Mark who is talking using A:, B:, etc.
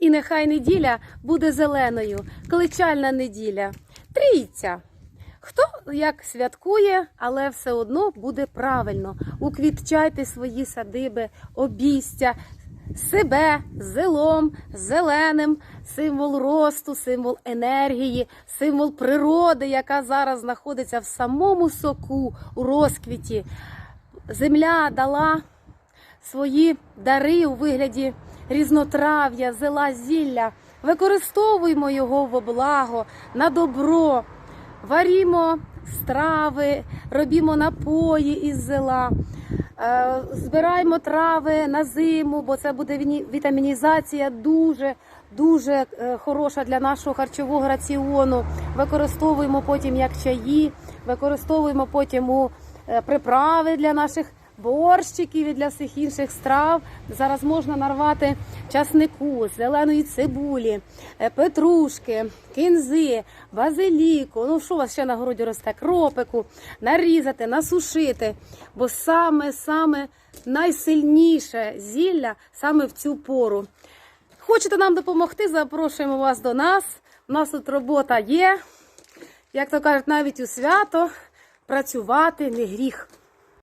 A: І нехай неділя буде зеленою, кличальна неділя. Трійця. Хто як святкує, але все одно буде правильно. Уквітчайте свої садиби, обійстя, себе зелом, зеленим, символ росту, символ енергії, символ природи, яка зараз знаходиться в самому соку, у розквіті. Земля дала свої дари у вигляді різнотрав'я, зела зілля. Використовуємо його во благо, на добро, варімо страви, робімо напої із зела, е, збираємо трави на зиму, бо це буде вітамінізація дуже. Дуже е, хороша для нашого харчового раціону. Використовуємо потім як чаї, використовуємо потім у е, приправи для наших борщиків і для всіх інших страв. Зараз можна нарвати часнику, зеленої цибулі, е, петрушки, кінзи, базиліку. Ну що у вас ще на городі росте? Кропику, нарізати, насушити. Бо саме саме найсильніше зілля саме в цю пору. Хочете нам допомогти? Запрошуємо вас до нас. У нас тут робота є. Як то кажуть, навіть у свято працювати не гріх.